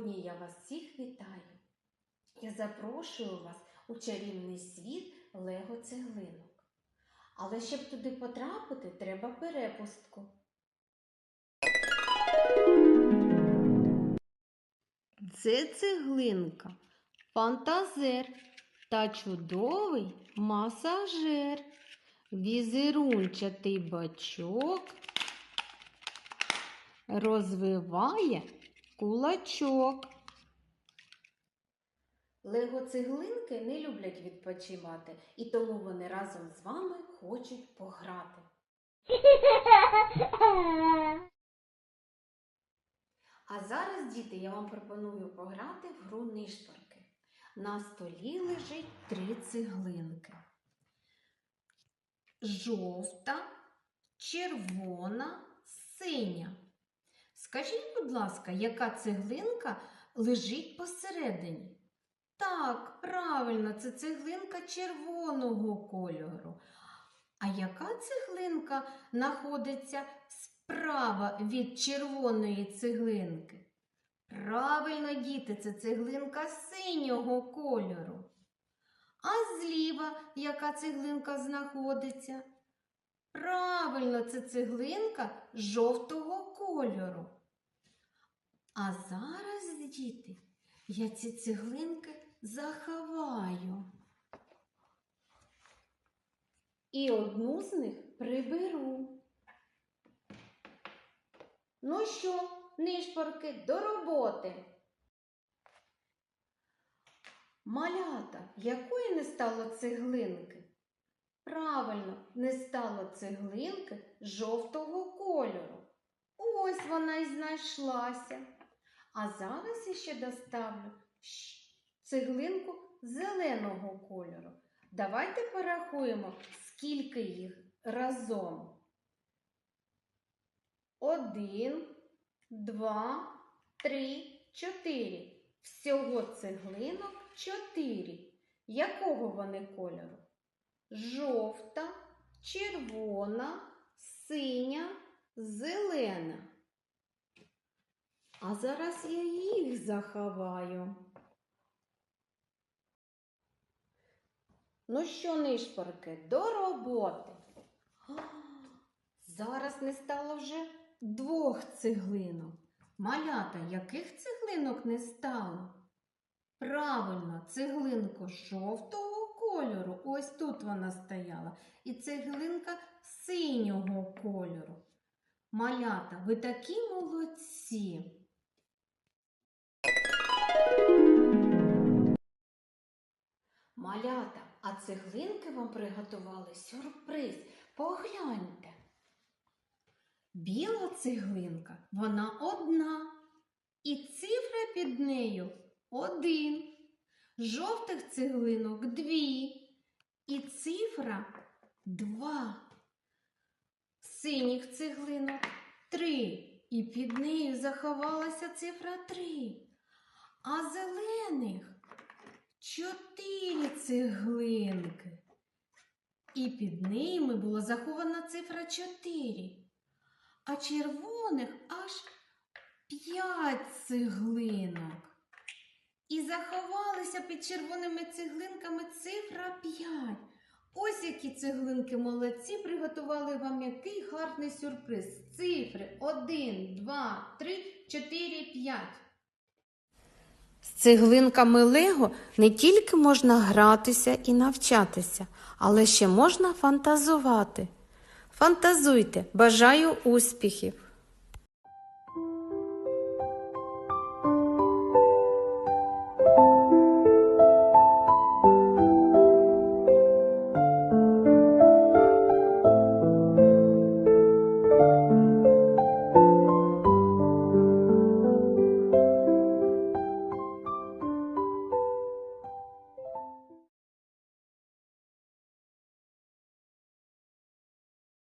я вас всіх вітаю. Я запрошую вас у чарівний світ Лего цеглинок. Але щоб туди потрапити, треба перепустку. Це цеглинка, фантазер та чудовий масажер, візерунчатий бачок розвиває кулачок. Лего цеглинки не люблять відпочивати, і тому вони разом з вами хочуть пограти. А зараз, діти, я вам пропоную пограти в гру нишпорки. На столі лежить три цеглинки. Жовта, червона, синя. Скажіть, будь ласка, яка цеглинка лежить посередині? Так, правильно, це цеглинка червоного кольору. А яка цеглинка знаходиться справа від червоної цеглинки? Правильно, діти, це цеглинка синього кольору. А зліва яка цеглинка знаходиться? Правильно, це цеглинка жовтого кольору. А зараз, діти, я ці цеглинки заховаю. І одну з них приберу. Ну що, нишпорки, до роботи. Малята, якої не стало цеглинки? Правильно, не стало цеглинки жовтого кольору. Ось вона й знайшлася. А зараз я ще доставлю цеглинку зеленого кольору. Давайте порахуємо, скільки їх разом. Один, два, три, чотири. Всього цеглинок чотири. Якого вони кольору? Жовта, червона, синя, зелена. А зараз я їх заховаю. Ну що, нишпорки, до роботи. А, Зараз не стало вже двох цеглинок. Малята, яких цеглинок не стало? Правильно, цеглинку жовтого кольору. Ось тут вона стояла. І цеглинка синього кольору. Малята, ви такі молодці. Малята, а цеглинки вам приготували сюрприз. Погляньте. Біла цеглинка, вона одна. І цифра під нею один. Жовтих цеглинок дві. І цифра два. Синіх цеглинок три. І під нею заховалася цифра три. А зелених чотири цеглинки. І під ними була захована цифра чотири. А червоних аж п'ять цеглинок. І заховалися під червоними цеглинками цифра 5. Ось які цеглинки молодці приготували вам який гарний сюрприз. Цифри 1, 2, 3, 4, 5. З цеглинками Лего не тільки можна гратися і навчатися, але ще можна фантазувати. Фантазуйте, бажаю успіхів!